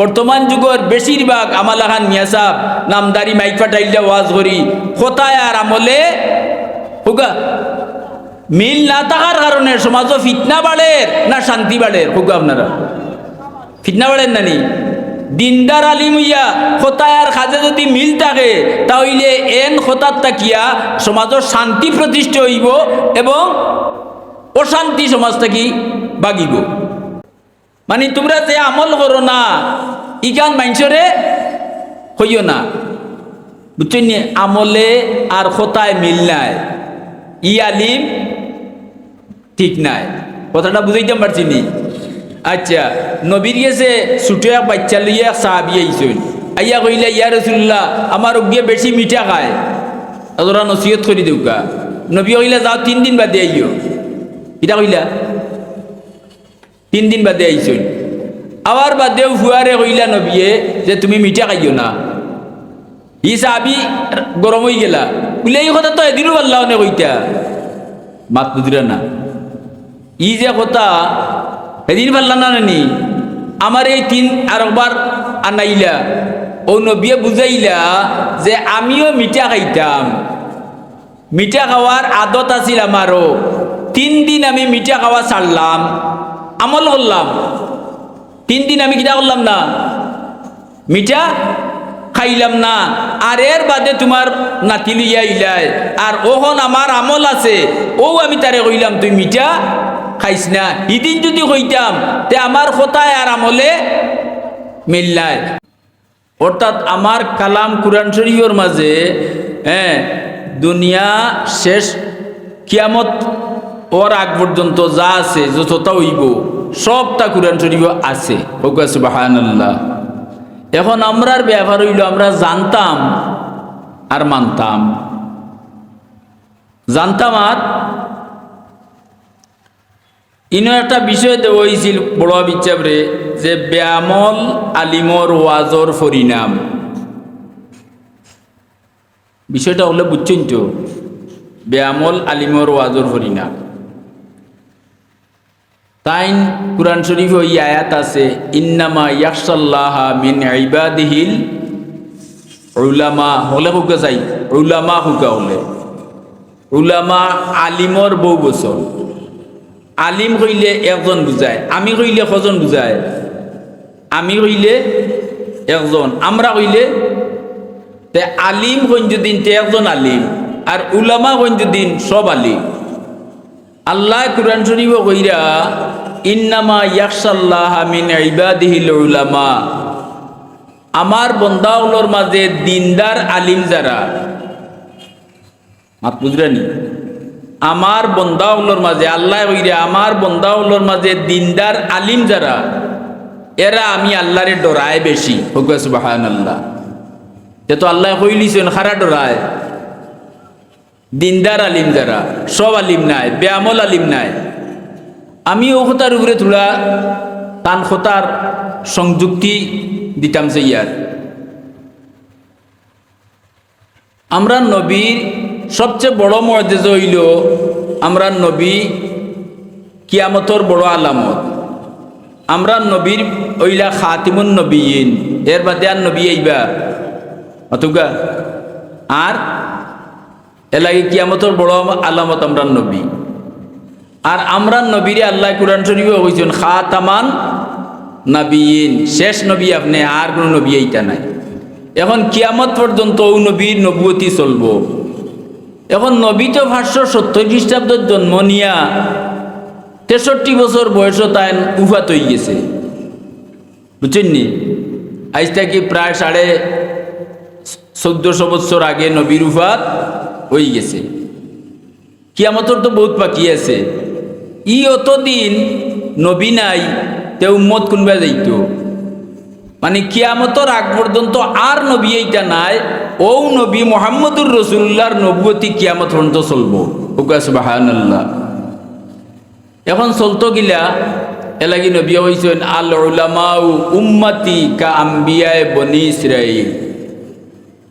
বর্তমান যুগের বেশিরভাগ আমালাহান মিয়াসাব নামদারি মাইক ফাটাইলে ওয়াজ করি কোথায় আর আমলে হুগা। মিল না থাকার কারণে সমাজ ফিতনা বাড়ের না শান্তি বাড়ের হুগা আপনারা? ফিতনা বাড়েন নানি দিনদার আলিম হইয়া খোতায়ার খাজে যদি মিল থাকে, তাহলে এন খোতার তাকিয়া সমাজের শান্তি প্রতিষ্ঠা হইব এবং অশান্তি সমাজ থাকি বাগিব। মানে তোমরা যে আমল করো না ইগান মাইনসরে হইও না। বুঝছেন? আমলে আর খোতায় মিল নাই। ই আলিম ঠিক নাই। কথাটা বুঝাইতে পারছি নি? আচ্ছা নবীর গেছে ছুটে এক বাচ্চা লইয়া সাহাবি আইসুন আইয়া কইলে, ইয়া রসুল্লাহ আমার গিয়ে বেশি মিঠা খায়। ওরা নসিহত করি দেউকা নবী কইলে, যাও, তিন দিন বাদে আইও। কিটা কইলা? তিন দিন বাদে আইসুন আবার বাদেও ফুয়ারে কইলা নবীয়ে যে তুমি মিঠা খাইও না। ই সাহাবি গরম হয়ে গেলা। বলে এই কথা তো এদিনও পারলাও নে কইতা। মাত বুঝরা না। ই যে কথা এদিন পারলাম না নানি। আমার এই তিন আর একবার আনাইলা। ও নবিয়ে বুঝাইলা যে আমিও মিঠা খাইতাম। মিঠা খাওয়ার আদত আছিল আমারও। তিন দিন আমি মিঠা খাওয়া ছাড়লাম। আমল করলাম। তিন দিন আমি কিনা করলাম না? মিঠা খাইলাম না। আর এর বাদে তোমার নাতি লইয়া ইলাই। আর ওখন আমার আমল আছে, ও আমি তারে কইলাম, তুই মিঠা খাইস না। ইদিন যদি কইতাম, তে আমার কথায় আর আমলে মিল্লায় অর্থাৎ আমার কালাম কোরআন শরীফের মাঝে হ্যাঁ দুনিয়া শেষ, কিয়ামত ওর আগ পর্যন্ত যা আছে, যতটা হইব, সবটা কোরআন শরীফ আছে। সুবাহান্লাহ এখন আমরার ব্যবহার হইল, আমরা জানতাম আর মানতাম। জানতাম আর? ইনো একটা বিষয় দেওয়া হয়েছিল বড় বিচারে যে ব্যামল আলিমর ওয়াজর ফরিনাম বিষয়টা হলে বুঝছেন তো? ব্যামল আলিমর ওয়াজর ফরিনাম তাইন কুরআন শরীফ ওই আয়াত আছে, ইন্নামা ইয়াকসাল্লাহা মিন ইবাদিহিল উলামা হলে হুকা চাই? উলামা হুকা হলে। উলামা আলিমর বউ বছর আলিম কইলে একজন বুঝায় আমি কইলে কজন বুঝায় আমি কইলে একজন, আমরা কইলে তে আলিম কঞ্জুদ্দিন তে একজন আলিম, আর উলামা কঞ্জুদ্দিন সব আলিম। আল্লাহ কুরআন শরীফ কইরা, ইন্নামা ইয়াকসাল্লাহ মিন ইবাদিহিল উলামা। আমার বন্দাগুলোর মাঝে দিনদার আলিম যারা, মাত বুঝরানি আমার বন্দাউলোর মাঝে, আল্লাহ কইরে, আমার বন্দাউলোর মাঝে দিনদার আলিম যারা, এরা আমি আল্লাহরে ডরায় বেশি। হুকুয়া সুবাহান আল্লাহ যেহেতু আল্লাহ কইলিছেন, খারা ডরায়। দিনদার আলিম যারা, সব আলিম নাই, ব্যামল আলিম নাই। আমি ও কথার উপরে তোলা তান খতার সংযুক্তি দিতাম যে ইয়ার। আমরা নবীর সবচেয়ে বড় মর্যাদা হইল আমরা নবী কিয়ামতর বড় আলামত। আমরা নবীর ওইলা খাতিমুন নবীন, এর বাদে আর নবী আইবা। অতুগা, আর এলাকি কিয়ামতর বড় আলামত আমরান নবী। আর আমরান নবীরে আল্লাহ কুরআন শরীফে হইছেন খাতামান নবীন শেষ নবী আপনি, আর কোনো নবী এইটা নাই। এখন কিয়ামত পর্যন্ত ও নবীর নবুয়তি চলব। এখন নবী তো ভাষ্য সত্তর খ্রিস্টাব্দের জন্ম নিয়া তেষট্টি বছর বয়স তাই উফাত হয়ে গেছে। বুঝছেন নি? আজ থেকে প্রায় সাড়ে চোদ্দশো বছর আগে নবীর উফাত। হয়ে গেছে। কিয়ামতর তো বহুত বাকি আছে। ই অতদিন নবী নাই, তে উম্মত কোনবা যাইতো। মানে কিয়ামতর আগ পর্যন্ত আর নবী এইটা নাই, ও নবী মোহাম্মদুর রসুল্লাহর নবুয়তি কিয়ামত পর্যন্ত চলবো। সুবাহান্লাহ এখন চলতো গিলা এলাকি নবী হয়েছেন আল উলামাউ উম্মতি কা আম্বিয়ায় বনি ইসরাইল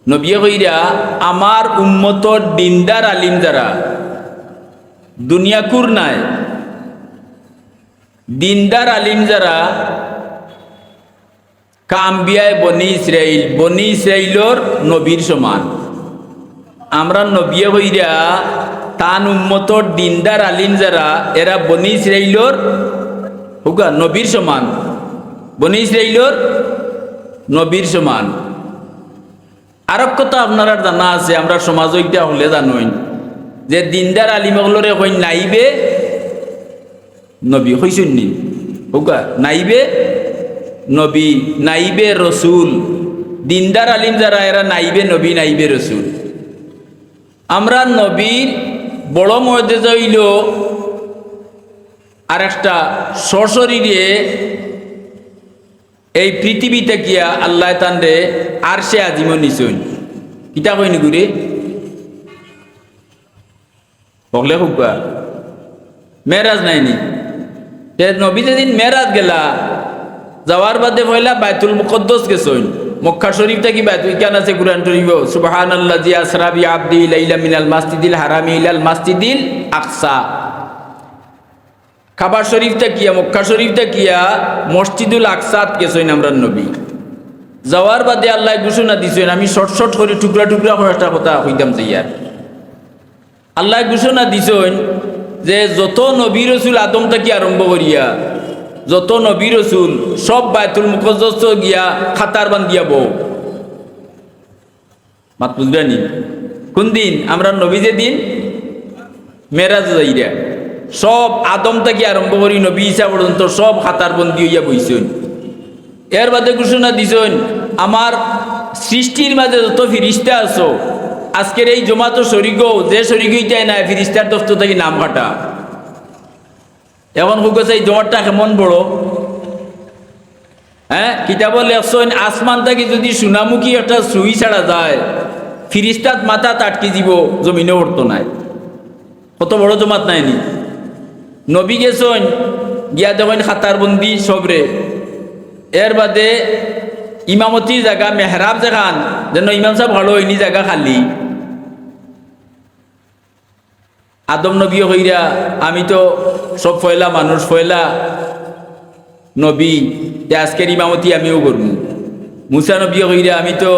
নবী কইরা আমার উম্মতর দিনদার আলিম যারা দুনিয়াকুর নাই, দিনদার আলিম যারা, কাম্বিয়ায় বনি ইসরাইল, বনি ইসরাইলর নবীর সমান। আমরা নবিয়ে হইরা তান উম্মতর দিনদার আলিম যারা, এরা বনি ইসরাইলর হুকা নবীর সমান। বনি ইসরাইলর নবীর সমান। আরব কথা আপনারা জানা আছে, আমরা সমাজ ওইটা হলে জানোই। যে দিনদার আলিমগুলোরে কই নাইবে? নবী হইছেন নি হুকা, নাইবে? নবী, নাইবে রসুল। দিনদার আলিম যারা, এরা নাইবে, নবী, নাইবে রসুল। আমরা নবীর বড় মধ্যে হইল আর একটা সশরীরে এই পৃথিবীতে গিয়া আল্লাহ তান্ডে আর সে আজিম নিচন কিতা কইনি গুরে বগলে হুকা মেরাজ নাইনি নবী যেদিন মেরাজ গেলা, যাওয়ার বাদে পয়লা বাইতুল মুকদ্দস গেছইন মক্কা শরীফ থেকে বাইতুল, কেন আছে কুরআন শরীফ? সুবহানাল্লাহ জি আসরাবি আবদি লাইলা মিনাল মাসজিদিল হারামি ইলাল মাসজিদিল আকসা। খাবার শরীফ কিয়া মক্কা শরীফ কিয়া মসজিদুল আকসাত গেছইন আমরা নবী। যাওয়ার বাদে আল্লাহ ঘোষণা দিছেন, আমি শর্ট শর্ট করে টুকরা টুকরা করে একটা কথা হইতাম যাইয়ার আল্লাহ ঘোষণা দিছেন যে যত নবী রসুল আদম থেকে আরম্ভ করিয়া, যত নবী রসুল সব বায়তুল মুকদ্দস গিয়া খাতার বান্ধিয়া বউ। মাত বুঝবেনি কোন দিন? আমরা নবী যে দিন মেরাজ যাইরা। সব আদম থেকে আরম্ভ করি, নবী ইসা পর্যন্ত সব খাতার বন্দি হইয়া বইছেন। এর বাদে ঘোষণা দিছেন, আমার সৃষ্টির মাঝে যত ফিরিস্তা আছো, আজকের এই জমাতো শরিকও যে শরিক হইতাই না ফিরিস্তার দফতর থেকে নাম কাটা। এখন হুকেছে এই জমাটা কেমন বড়? হ্যাঁ কিতাব লেখছেন, আসমান থেকে যদি সুনামুখী একটা সুই ছাড়া যায়, ফিরিস্তাত মাথা তাটকি দিব জমিনে উঠতো নাই। কত বড় জমাত নাইনি নবী গেছেন, গিয়া দেখেন খাতার বন্দি সবরে। এর বাদে ইমামতির জায়গা মেহরাব যেখান যেন ইমাম সাহেব ভালো হয়নি জায়গা খালি। আদম নবী হইরা, আমি তো সব ফয়লা, মানুষ ফয়লা। নবী আজকের ইমামতি আমিও করব। মুসা নবী হইরা, আমি তো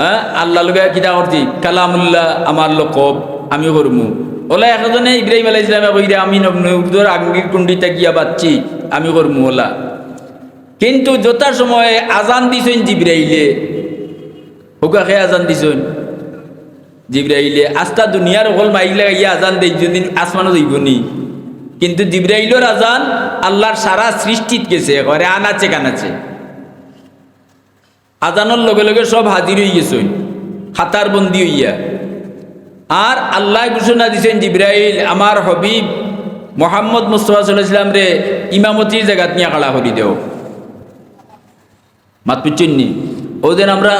হ্যাঁ আল্লাহ লোকে কিতা করছি কালামুল্লাহ, আমার লোক, আমিও করব। ওলা একজনে ইব্রাহিম আলাহ ইসলামে কইরা আমি নবুদর আঙ্গির কুণ্ডিতে গিয়া বাচ্ছি আমি করব ওলা। কিন্তু যথা সময়ে আজান দিছেন জিব্রাইলে হুকা খেয়ে আজান দিছেন? জিব্রাইলে আস্তা দুনিয়ার অকল মাইলে ইয়া আজান দেই যদি আসমানও যাইব নি। কিন্তু জিব্রাইলর আজান আল্লাহর সারা সৃষ্টিত গেছে, ঘরে আনাচে কানাচে আজানোর লগে লগে সব হাজির হয়ে গেছেন হাতার বন্দি হইয়া। আর আল্লাহ ঘোষণা দিছেন জিব্রাইল, আমার হবিব মোহাম্মদ মুস্তফা সাল্লাম রে ইমামতির জায়গাত নিয়ে খাড়া করি দেও। মাত পুচ্ছেননি ওদের আমরা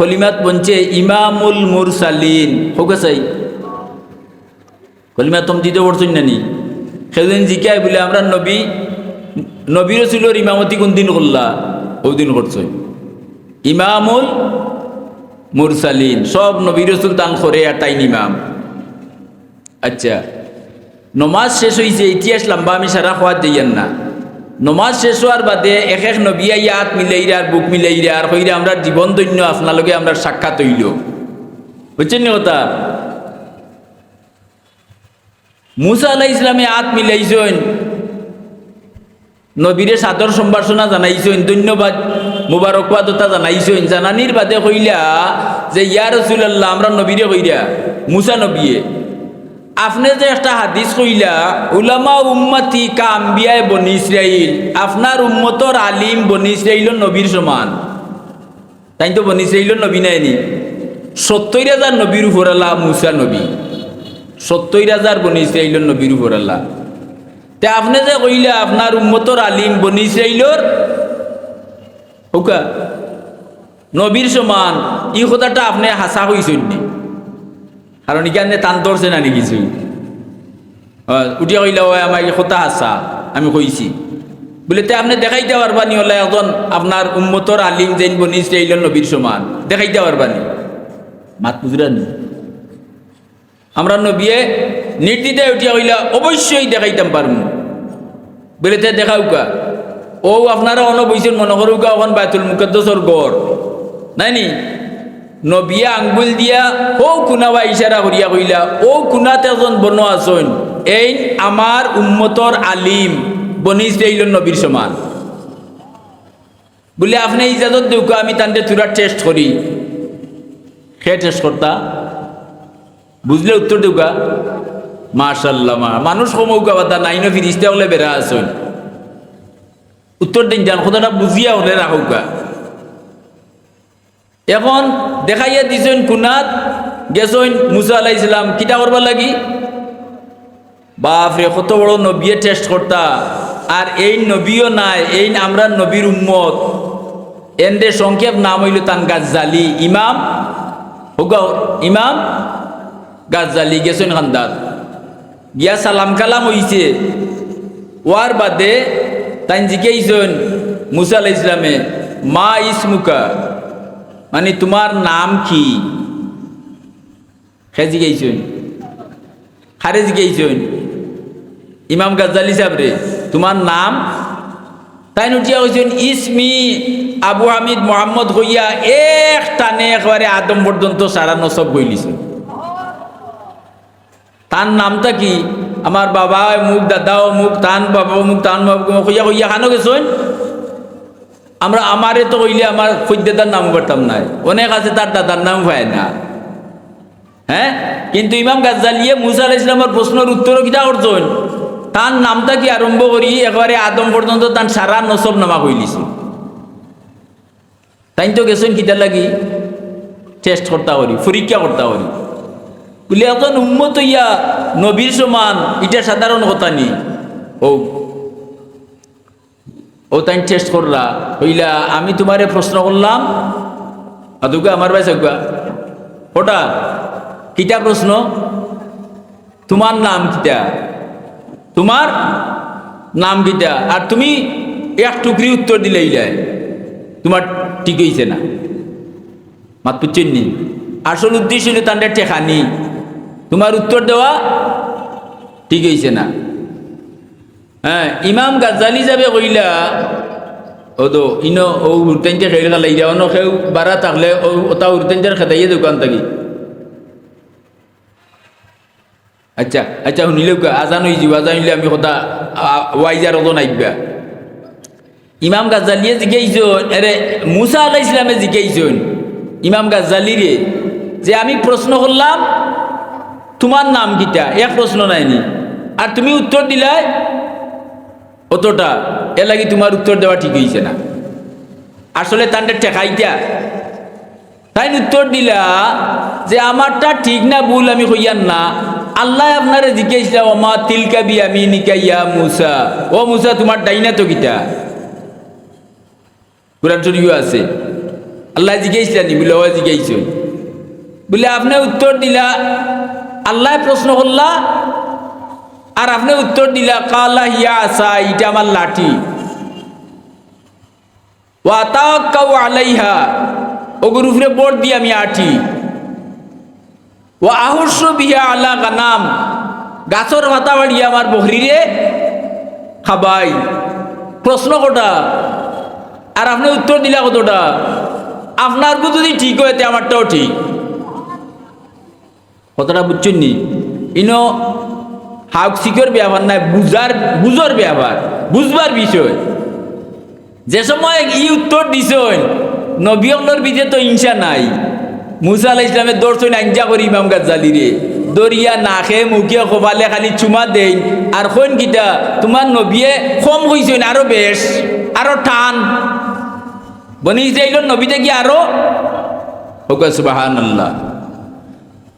কলিমাত বলছে ইমামুল মুরসালিন। হোক চাই কলিমাত তুমি দিতে পড়ছেন নানি সেদিন জিকাই বলে আমরা নবী নবী রসুলোর ইমামতি কোন দিন করলা? ওদিন করছে। ইমামুল মুরসালিন, সব নবী রসুল তান করে আর তাই নিমাম। আচ্ছা নমাজ শেষ হয়েছে ইতিহাস লম্বা আমি সারা খোয়ার দিয়ান না। নমাজ শেষ হওয়ার বাদে এক এক নবী আইয়া হাত মিলাইরা আর বুক মিলাইরা, আর হইরা আমরা জীবন দৈন্য আপনালোকে আমরা সাক্ষাৎ হইল। বুঝছেন নি কথা? মুসা আলাহ ইসলামে হাত মিলাইছেন। নবীরে সাদর সম্ভাষণা জানাইছেন। ধন্যবাদ। মুবারকবাদতা জানাইছেন জানানির বাদে কইলা যে, ইয়া রসুল্লাহ আমরা নবীরে কইরা, মুসা নবীয়ে। আপনি যে একটা হাদিস কইলা, উলামা উম্মতি কাম্বিয়ায় বনি ইসরাইল, আপনার উম্মতর আলিম বনি ইসরাইল নবীর সমান। তাই তো বনি ইসরাইল নবী নাইনি সত্তর হাজার নবীর উপর আল্লাহ মুসা নবী। সত্তর হাজার বনি ইসরাইল নবীর উপর আল্লাহ তে আপনি যে কইলা, আপনার উম্মতর আলিম বনি ইসরাইলর হুকা? নবীর সমান, ই কথাটা আপনি হাসা হইছেন নি? কারণ ইখানে টান ধরছে না কিছু উঠিয়া কইলা হয় আমার কথা হাসা আমি কইছি বলে, তে আপনি দেখাইতে পারবানি হলে এখন আপনার উম্মতর আলিম জৈন বনি ইসরাইল নবীর সমান। দেখাইতে পারবানি মাত বুঝরানি আমরা নবিয়ে নির্দিতে উঠিয়া কইলা অবশ্যই দেখাইতাম পারমু বলে, তে দেখাও কা ও আপনারা অন বইছেন, মনে করুক এখন বায়তুল মুকদ্দসর গড়। নাই নি? নবিয়া আঙ্গুল দিয়া ও কুনা বা ইশারা করিয়া কইলা, ও কুনাতে এজন বন আসন এই আমার উম্মতর আলিম বনিস নবীর সমান। বলে, আপনি ইজাজত দেউকা আমি তান্তে তুরা টেস্ট করি। সে টেস্ট করতা? বুঝলে উত্তর দেউকা মাশাল্লাহ মানুষ কমৌকা বাতা নাইনো ফিরিস্তে হলে বেড়া আসন উত্তর দিন যান কথাটা বুঝিয়া হলে রাখৌকা এখন দেখাইয়া দিছেন কুনাত, গেছেন মুসা আলাহ ইসলাম কিতা করবার লাগি? বাপরে, কত বড় নবিয়ে টেস্ট করতা। আর এই নবীও নাই, এই আমরা নবীর উম্মত। এন্ডে সংক্ষেপ নাম হইল তান গাজ্জালি, ইমাম ইমাম, গাজ্জালি, গেছেন খান্দাত গিয়া সালাম কালাম হইছে। ওয়ার বাদে তাই জিকেইছেন মুসা আলাহ ইসলামে মা ইসমুকা মানে তোমার নাম কি? সে জিজ্ঞাইছেন খারে জিজ্ঞাইছেন ইমাম গাজ্জালি সাহেব রে, তোমার নাম? তাই উঠিয়া কইছেন, ইসমি আবু হামিদ মোহাম্মদ হইয়া এক টানে একবারে আদম পর্যন্ত সারা নসব বইলিছে। তার নামটা কি? আমার বাবা মুখ দাদাও মুখ তান বাবা মুখ তান বাবা হইয়া হইয়া খানো গেছেন আমরা আমারে তো কইলে আমার খৈদ্যদার নাম করতাম নাই অনেক আছে তার দাদার নাম পায় না হ্যাঁ কিন্তু ইমাম গাজ্জালিয়ে মুসা ইসলামের প্রশ্নের উত্তরও কিতা করছেন তার নামটা কি আরম্ভ করি একবারে আদম পর্যন্ত তার সারা নসব নামা কইলিছে তাই তো গেছেন কিতা লাগি টেস্ট করতে পারি পরীক্ষা করতে পারি বলে এখন উন্মত ইয়া নবীর সমান, এটা সাধারণ কথা নি। ও ও তাই টেস্ট করলা। হইলা, আমি তোমারে প্রশ্ন করলাম, আদুকা আমার ভাই সগুয়া ওটা, কিটা প্রশ্ন? তোমার নাম কিটা? তোমার নাম কিটা? আর তুমি এক টুকরি উত্তর দিলে ইলাই তোমার ঠিক হইছে না। মাত পুচ্ছেন নি? আসল উদ্দেশ্য হলো তান্ডার টেখানি তোমার উত্তর দেওয়া ঠিক হইছে না। হ্যাঁ ইমাম গাজ্জালি যাবে কইলা ও তো ইনো, ও উর্তেনতে খেলে গেল ইরা অন্য খেউ বারা থাকলে ও ওটা উর্তেনটার খেদাইয়ে দোকান থাকি। আচ্ছা আচ্ছা শুনিলেও আজান হয়ে যাব আজান হইলে আমি কথা ওয়াইজার অত নাইবা। ইমাম গাজ্জালিয়ে জিজ্ঞাইছন এরে মুসা আলাহ ইসলামে জিজ্ঞাইছন ইমাম গাজ্জালি রে যে আমি প্রশ্ন করলাম তোমার নাম কিটা? এক প্রশ্ন নাইনি। আর তুমি উত্তর দিলাই, অতটা। এ লাগি তোমার উত্তর দেওয়া ঠিক হয়েছে না। আসলে তান্ডে ঠেকাইতা তাই উত্তর দিলা যে আমারটা ঠিক না, ভুল আমি কইয়ান না। আল্লাহ আপনারে জিজ্ঞাসা ওমা তিলকা বি আমি নিকা ইয়া মুসা? ও মুসা, তোমার ডাইনা তো কিটা? কোরআন শরীফও আছে। আল্লাহ জিজ্ঞাসা নি বলে, ও জিজ্ঞাসা বলে, আপনি উত্তর দিলা আল্লাহ প্রশ্ন করলা, আর আপনি উত্তর দিলা, কালা হিয়া আসা এটা আমার লাঠি। ওয়াতাকাউ আলাইহা, ওগুর উপরে বোর্ড দিয়ে আমি আঠি ও আহস্য বিহা আলা গানাম, গাছর পাতা বাড়িয়ে আমার বহরিরে খাবাই। প্রশ্ন কটা? আর আপনি উত্তর দিলা কতটা? আপনার যদি ঠিক হয়েছে, আমারটাও ঠিক। কতটা বুঝছেন নি? ইনো হাউক সিকর ব্যবহার নাই, বুঝার, বুঝর ব্যবহার, বুঝবার বিষয়। যে সময় ই উত্তর দিছেন নবীর বিজে তো হিংসা নাই। মুসা আলাহ ইসলামের দর্শন আঞ্জা করি ইমাম গাজ্জালি রে। দরিয়া নাখে মুখে কপালে খালি চুমা দেই। আর কোন কিটা তোমার নবীয়ে কম হইছেন আরও বেশ, আরও টান। বনি যাইল নবীতে কি আরও? হোক সুবাহান আল্লাহ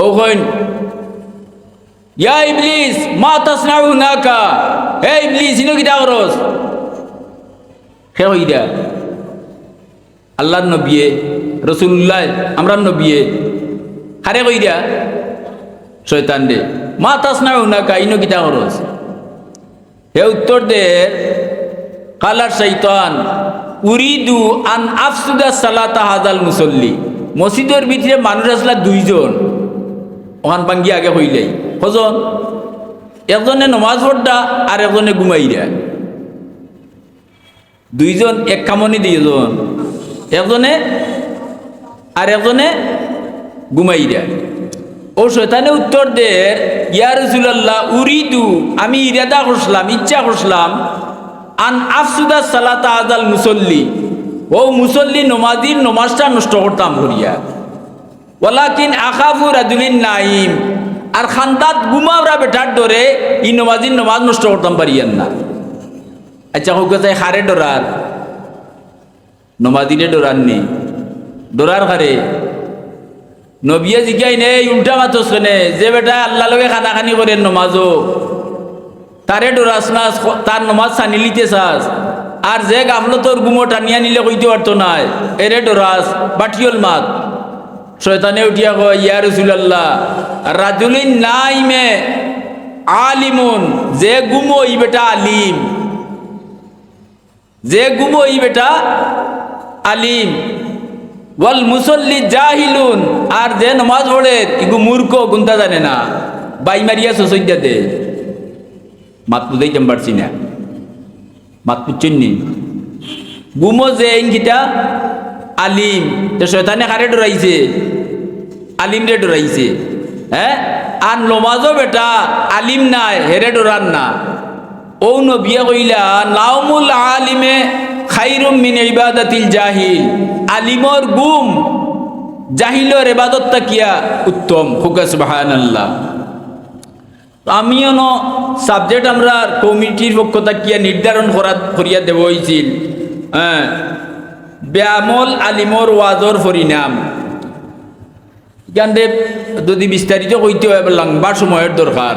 ও কইন ইয়া ইবলিস, মা তাসনাউ নাকা। হে ইবলিস, ইনো কিটা করস? সে হইরা আল্লাহর নবিয়ে রসুল্লাহ আমরা নবিয়ে। হারে কইরা, শয়তান রে, মা তাস না উনা কাইনো কিতা খরচ হে উত্তর দে, কালার শৈতান, উরিদু আন আফসুদা সালাতা হাজাল মুসল্লি। মসজিদের ভিতরে মানুষ আসলা দুইজন। ওখান পাঙ্গি আগে হইলাই। কজন একজনে নমাজ পড়া আর একজনে ঘুমাইরা দুইজন এক কামনি দুইজন একজনে আর একজনে ঘুমাইরা ও শৈতানে উত্তর দে, ইয়া রসুলাল্লাহ, উরিদু, আমি ইরাদা করছিলাম, ইচ্ছা করছিলাম, আন আফসুদা সালাতা আজাল মুসল্লি। ও মুসল্লি নমাজির নমাজটা নষ্ট করতাম করিয়া। ওলাকিন আখাফু রাজুলিন নাইম আর খান্দাত গুমাওরা বেটার ডরে ই নমাজির নমাজ নষ্ট করতাম পারিয়ান না। আচ্ছা হোক চাই হারে ডরার। নমাজিরে ডরার নেই ডরার হারে নবিয়ে জিজ্ঞাই নেই উল্টা মাতস কেনে, যে বেটা আল্লাহ লগে খানা খানি করেন নমাজও তারে ডরাস না তার নমাজ সানি লিতে চাস আর যে গাফলো তোর গুমো টানিয়া নিলে কইতে পারতো নাই। এরে ডরাস, বাটিয়ল মাত। শয়তানে উঠিয়া কয়, ইয়া রসুলাল্লাহ, রাজুলিন নাইমে আলিমুন, যে গুমো ই বেটা আলিম, যে গুমো ই বেটা আলিম, ওয়াল মুসল্লি জাহিলুন, আর যে নমাজ পড়ে ইগু মূর্খ গুন্তা জানে না, বাই মারিয়া সসইদা দে। মাত বুঝাইতাম পারছি না। মাত বুঝছেন নি? গুমো যে ইনকিটা আলিম। তো শয়তানে কারে ডরাইছে? আলিম রে ডরাইছে। হ্যাঁ আর নমাজও বেটা, আলিম নাই, হেরে ডরান না। ও নবিয়া কইলা নাওমুল আলিমে খাইরুম মিন ইবাদাতিল জাহিল। আলিমর গুম, জাহিলর এবাদত তাকিয়া উত্তম হুকা সুবহানাল্লাহ। আমিও ন, সাবজেক্ট আমরা কমিটির পক্ষ তাকিয়া নির্ধারণ করা করিয়া দেব হয়েছিল হ্যাঁ? ব্যামল আলিমর ওয়াজর পরিণাম এখানে যদি বিস্তারিত কইতে হয় লম্বা সময়ের দরকার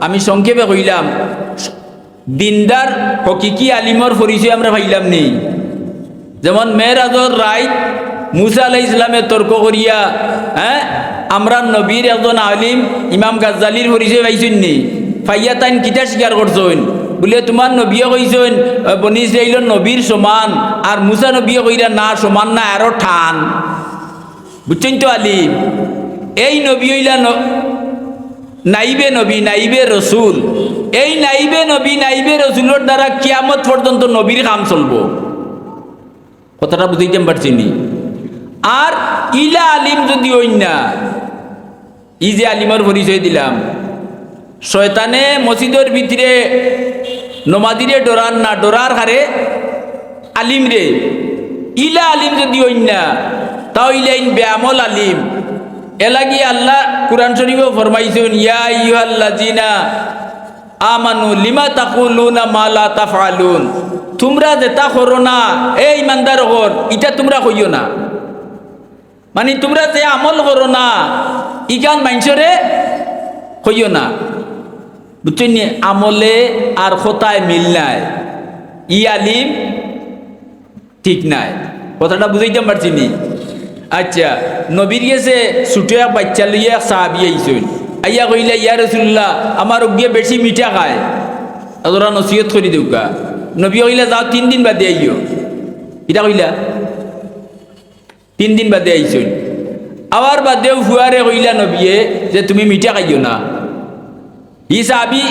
আমি সংক্ষেপে কইলাম দিনদার হকিকি আলিমর পরিচয় আমরা পাইলাম নি যেমন মেয়েরাজর রায় মুসা আলাই ইসলামের তর্ক করিয়া হ্যাঁ আমরা নবীর একজন আলিম ইমাম গাজ্জালির পরিচয় পাইছেন নি ফাইয়া তাইন কিতা স্বীকার করছেন বলে, তোমার নবীও কইছেন বনি ইসরাইলর নবীর সমান আর মুসা নবীও কইরা না সমান না আরও ঠান। বুঝছেন তো আলিম এই নবী হইলা নাইবে নবী, নাইবে রসুল এই নাইবে নবী, নাইবে রসুলের দ্বারা কিয়ামত পর্যন্ত নবীর কাম চলবো। কথাটা বুঝাইতে পারছি নি? আর ইলা আলিম যদি না ই যে আলিমর পরিচয় দিলাম, শয়তানে মসজিদের ভিতরে নমাদিরে ডরান না, ডরার হারে আলিম রে। ইলা আলিম যদি না তাও ইলাইন ব্যামল আলিম। এলাগি আল্লাহ কোরআন শরীফও ফরমাইছেন, ইয়া ইউহাল্লাজিনা আমানু লিমা তাকুলুনা মা লা তাফআলুন। তোমরা যেটা করো না এই ইমানদার হর, ইটা তোমরা কইও না। মানে তোমরা যে আমল করো না ইকান মাইনসরে কইও না। বুঝছেন আমলে আর খোতায় মিল নাই। ই আলিম ঠিক নাই। কথাটা বুঝাইতে পারছি নি? আচ্ছা নবীর গেছে ছুটে বাচ্চা লইয়া সাহাবি আইসুন আইয়া কইলে, ইয়া রসুল্লাহ আমার অজ্ঞে বেশি মিঠা খায়। ওরা নসিহত করি দেউকা নবী কইলা, যাও, তিন দিন বাদে আইও। এটা কইলা, তিন দিন বাদে আইসুন আবার বাদেও ফুয়ারে কইলা নবীয়ে যে, তুমি মিঠা খাইও না। ই সাহাবি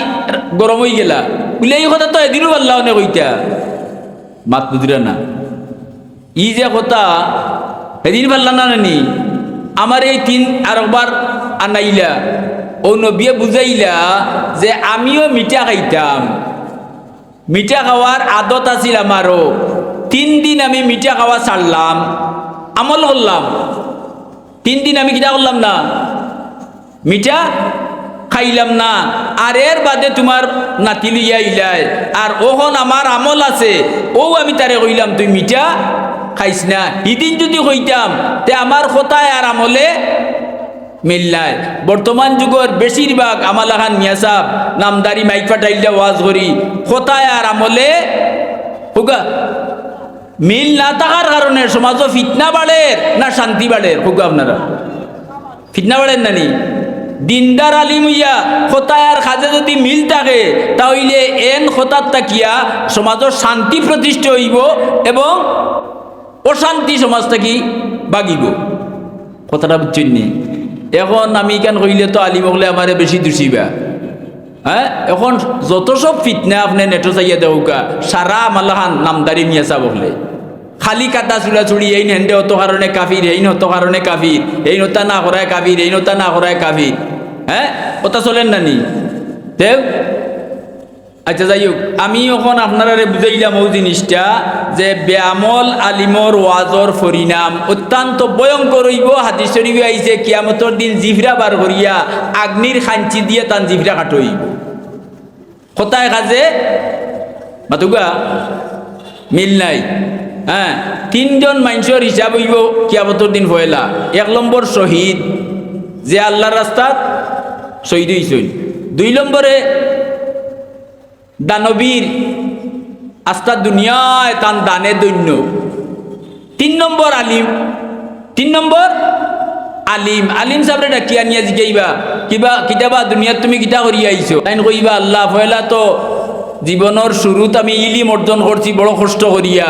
গরম হয়ে গেলা। বলে এই কথা তো এদিনও পারলাও নে কইতা। মাত বুঝরা না। ই যে কথা সেদিন পারলা না নানি, আমার এই তিন আর একবার আনাইলা। ও নবিয়ে বুঝাইলা যে আমিও মিঠা খাইতাম। মিঠা খাওয়ার আদত আছিল আমারও। তিন দিন আমি মিঠা খাওয়া ছাড়লাম। আমল করলাম। তিন দিন আমি কিটা করলাম না? মিঠা খাইলাম না। আর এর বাদে তোমার নাতি লইয়া ইলাই। আর ওখন আমার আমল আছে, ও আমি তারে কইলাম, তুই মিঠা খাইস না। ইদিন যদি কইতাম, তে আমার কথায় আর আমলে মিল্লাই বর্তমান যুগের বেশিরভাগ আমালাখান মিয়াসাব নামদারি মাইক ফাটাইলে ওয়াজ করি কথায় আর আমলে হুগা, মিল না থাকার কারণে সমাজও ফিতনা বাড়ের না শান্তি বাড়ের খুব আপনারা? ফিতনা বাড়েন নানি দিনদার আলিম হইয়া খোতায়ার খাজে যদি মিল থাকে তাহলে এন খোতার তাকিয়া সমাজের শান্তি প্রতিষ্ঠা হইব এবং অশান্তি সমাজ থাকি বাগিব। কথাটা বুঝছেন নি? এখন আমি কেন কইলে তো আলিম হলে আমারে বেশি দুষিবা? হ্যাঁ? এখন যত সব ফিতনা আপনি নেটো চাইয়া দেউকা, সারা মাল্লাহান নামদারি নিয়ে চা বলে খালি কাটা চুলা চুড়ি এই নেন্দে অত কারণে কাফির, এই নত কারণে কাফির, এই নতা না করায় কাফির, এই নতা না করায় কাফির। হ্যাঁ? কথা চলেন নানি দেব? আচ্ছা যাই হোক, আমি এখন আপনারা বুঝাইলাম ওই জিনিসটা যে ব্যামল আলিমর ওয়াজর ফরিনাম অত্যন্ত ভয়ঙ্কর হইব। হাতি শরীফ আইছে, কিয়ামতর দিন জিভরা বার করিয়া আগ্নির খাঞ্চি দিয়ে তান জিভরা কাটইব কোথায় কাজে মাতুগা মিল নাই। হ্যাঁ তিনজন মানুষের হিসাব হইব কিয়ামতর দিন পয়লা এক নম্বর শহীদ, যে আল্লাহর রাস্তাত শহীদ হইছেন দুই নম্বরে দানবীর আস্তা দুনিয়ায় তান দানে দৈন্য। তিন নম্বর আলিম, তিন নম্বর আলিম। আলিম সাহেবরে ডাকিয়া নিয়ে জিগাইবা, কিবা কিতাবা দুনিয়াত তুমি কিতা করি আইছো? তাই কইবা, আল্লাহ পয়লা তো জীবনের শুরুত আমি ইলিম অর্জন করছি, বড় কষ্ট করিয়া।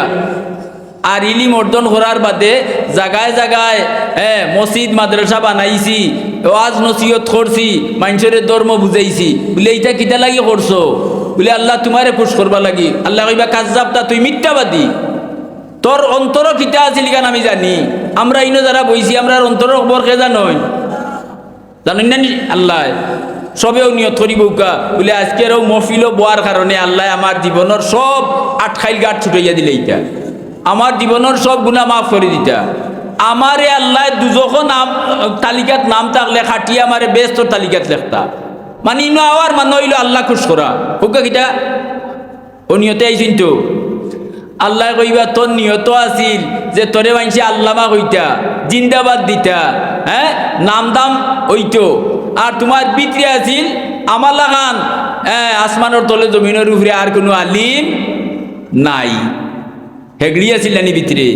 আর ইলিম অর্জন করার বাদে জাগায় জাগায় হ্যাঁ মসজিদ, মাদ্রাসা বানাইছি, ওয়াজ নসিহত করছি, মানুষের ধর্ম বুঝাইছি। বলে, এইটা কিতা লাগি করছ? বলে, আল্লাহ তোমারে খুশ করবা লাগি। আল্লাহ কইবা কাজাবতা তুই মিথ্যাবাদী। তোর অন্তর কিতা আছিল কেন আমি জানি। আমরা ইনো যারা বইছি, আমরা অন্তর খবর কে জানই? জানেন না? আল্লাহ, সবেও নিয়ত করিব কা বলে আজকের মফিলও বোয়ার কারণে আল্লাহ আমার জীবনের সব আটখাইল গাঠ ছুটাইয়া দিলে এইটা। আমার জীবনের সব গুণা মাফ করে দিতা। আমারে আল্লাহ দুজখ নাম, তালিকাত নাম থাকলে খাটিয়ে আমারে ব্যস্ত তালিকাত লেখতা। মানে ইনো আওয়ার মানে হইল আল্লাহ খুশ করা হুকা কিটা ও নিয়তে আইছিন তো। আল্লাহ কইবা তোর নিয়ত আছিল যে তোরে মানছি আল্লামা কইতা, জিন্দাবাদ দিতা হ্যাঁ নাম দাম হইতো আর তোমার বিক্রি আছিল আমাল্লা খান। হ্যাঁ আসমানোর তলে জমিনের উপরে আর কোনো আলিম নাই। হেগড়ি আছিল নানি ভিতরে।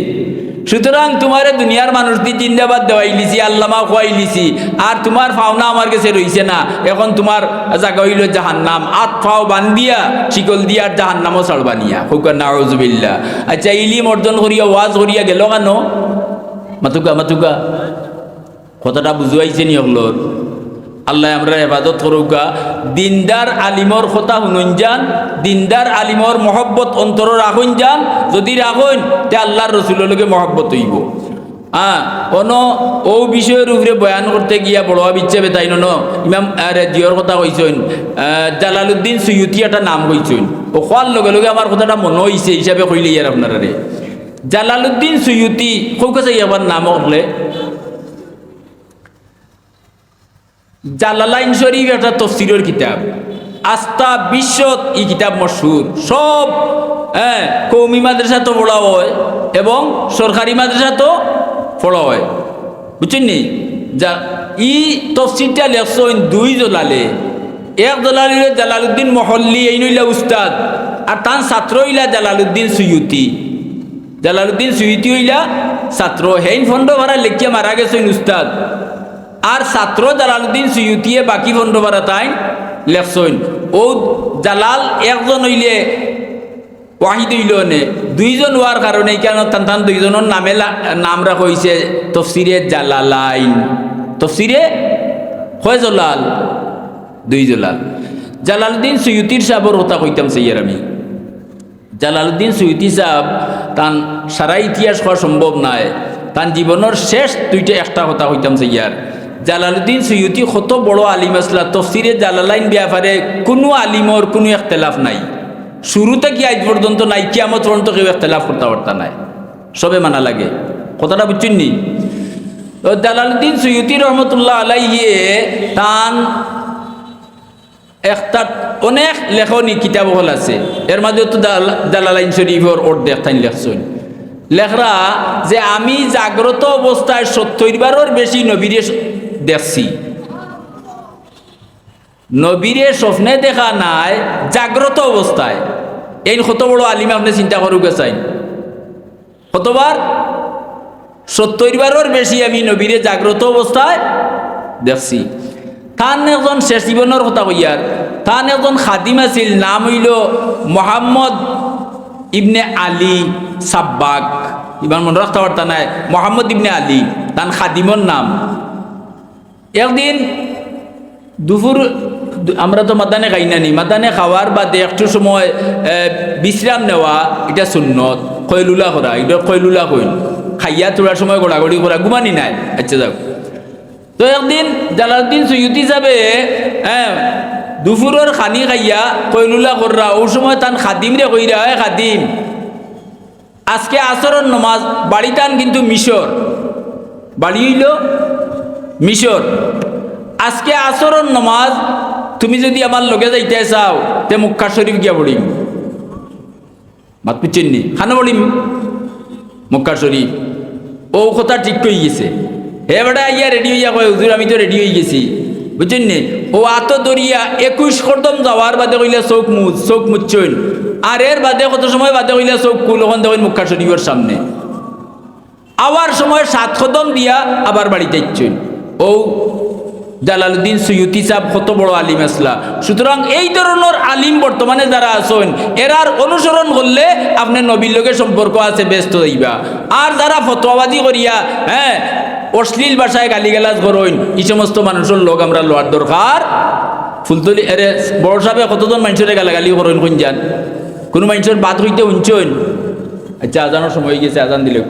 সুতরাং তোমার দুনিয়ার মানুষ দি জিন্দাবাদ দেওয়াই লিছি আল্লামা খোয়াই লিছি আর তোমার ফাওনা আমার কাছে রইছে না। এখন তোমার জাগা হইল জাহান্নাম। আট ফাও বান্দিয়া শিকল দিয়া আর জাহান্নামও ছাড়বানিয়া হুকার নাউজুবিল্লা আচ্ছা ইলিম অর্জন করিয়া, ওয়াজ করিয়া গেল কেন? মাতুকা মাতুকা। কথাটা বুঝুয়াইছে নি হলোর আল্লাহ আমরা হেফাজত করুকা দিনদার আলিমর কথা শুনুন যান, দিনদার আলিমর মহব্বত অন্তর রাখুন যান, যদি রাখুন, তে আল্লাহর রসুলকে মহব্বত হইব। হ্যাঁ কোনো ও বিষয়ের উপরে বয়ান করতে গিয়া বড় ইচ্ছে বেতাই ন ইমাম জিয়র কথা কইছেন জালালুদ্দিন সৈয়দি একটা নাম কইছেন। ও খোয়ার লগে লগে আমার কথাটা মনে হয়েছে হিসাবে কইলে ইয়ার আপনারা রে জালালুদ্দিন খুব কাছে ইয়াবার নাম হলে জালালাইন শরীফ একটা তফসিরের কিতাব। আস্থা বিশ্বত এই কিতাব মশহুর। সব হ্যাঁ কৌমি মাদ্রাসা তো পড়া হয় এবং সরকারি মাদ্রাসা তো পড়া হয়। বুঝছেন নি? যা, ই তফসিরটা লেখছেন দুই জলালে। এক জলালি জালালুদ্দিন মহল্লি, এই নইলা উস্তাদ। আর তার ছাত্র হইলা জালালুদ্দিন সুয়ুতি। জালালুদ্দিন সুয়ুতি হইলা ছাত্র। হেইন ফন্ড ভাড়া লেখিয়া মারা গেছেন উস্তাদ। আর ছাত্র জালালুদ্দিন সুয়ুতিয়ে বাকি ভাড়া তাই লেখছেন ও জালাল একজন হইলে ওয়াহিদ হইল নে, দুইজন হওয়ার কারণে কেন তান তান দুইজনের নামে নাম রাখা হয়েছে তফসিরে জালালাইন। তফসিরে হয় জলাল, দুই জলাল। জালালুদ্দিন সৈয়দির সাহেবর কথা কইতাম সেইয়ার আমি। জালালুদ্দিন সৈয়দি সাহেব তান সারা ইতিহাস হওয়া সম্ভব নাই। তান জীবনের শেষ দুইটা, একটা কথা কইতাম সেইয়ার জালালুদ্দিন সৈয়দি কত বড় আলিম আসলা তফসিরে জালালাইন ব্যাপারে কোনো আলিমর কোনো একতলাফ নাই। শুরুতে কি আজ পর্যন্ত নাই কি কিয়ামত পর্যন্ত কেউ একতলাফ করতে পারতা নাই। সবে মানা লাগে। কথাটা বুঝছেন নি? জালালুদ্দিন সৈয়দি রহমতুল্লাহ আলাইয়ে তান একটা অনেক লেখনী কিতাব হল আছে। এর মাঝে তো দালালাইন শরীফর অর্ধেক তাই লেখছেন। লেখরা যে আমি জাগ্রত অবস্থায় সত্তর বারের বেশি নবীরে দেখছি। নবীরে স্বপ্নে দেখা নাই, জাগ্রত অবস্থায়। এই কত বড় আলিম আপনি চিন্তা করুক চাই কতবার? সত্তর বারের বেশি আমি নবীরে জাগ্রত অবস্থায় দেখছি। তান একজন শেষ জীবনের কথা কইয়ার। তান একজন খাদিম আছিল, নাম হইল মোহাম্মদ ইবনে আলী সাব্বাক। ইমান মনে রাখতে পারতা নাই, মোহাম্মদ ইবনে আলী, তান খাদিমর নাম। একদিন দুপুর, আমরা তো মাদানে খাই না নি। মাদানে খাওয়ার বাদে একটু সময় বিশ্রাম নেওয়া, এটা সুন্নত। কয়লুলা করা এটা কয়লুলা কইন খাইয়া তোলার সময় গোড়াগড়ি করা ঘুমানি নাই। আচ্ছা যাও তো একদিন জালালউদ্দিন সৈয়দি যাবে হ্যাঁ দুপুরের খানি খাইয়া কয়লুলা কররা ওই সময় তান খাদিম রে কইরা হয় খাদিম। আজকে আসরের নমাজ বাড়িটান কিন্তু মিশর বাড়ি হইল মিশর। আজকে আসরের নমাজ তুমি যদি আমার লগে যাইতে চাও, তে মুক্কা শরীফ গিয়া পড়িম। মাত বুঝছেন নি, খানো পড়িম। মক্কা শরীফ। ও কথা ঠিক কই গেছে। হে বেটা ইয়া রেডি হইয়া কয়, হুজুর, আমি তো রেডি হয়ে গেছি। বুঝছেন নি? ও আত দরিয়া একুশ কদম যাওয়ার বাদে কইলে চোখ মুচ চোখ মুচ্ছইন আর এর বাদে কত সময় বাদে কইলে চোখ কুল, ওখান দেখুন মুক্কা শরীফের সামনে। আবার সময় সাত কদম দিয়া আবার বাড়িতে ইচ্ছুন ও জালালউদ্দিন সৈয়দি সাহেব কত বড় আলিম আসলা। সুতরাং এই ধরনের আলিম বর্তমানে যারা আছেন, এরার অনুসরণ করলে আপনার নবীর লোকের সম্পর্ক আছে, ব্যস্ত হইবা। আর যারা ফতোয়াবাজি করিয়া হ্যাঁ অশ্লীল ভাষায় গালিগালাজ করইন এই সমস্ত মানুষের লোক আমরা লোয়ার দরকার। ফুলতলি, এরে, বড় সাহেবে কতজন মানুষের গালাগালি করইন কোন যান কোনো মানুষের বাদ হইতে উঞ্চইন আচ্ছা আজানোর সময় গেছে, আজান দিলে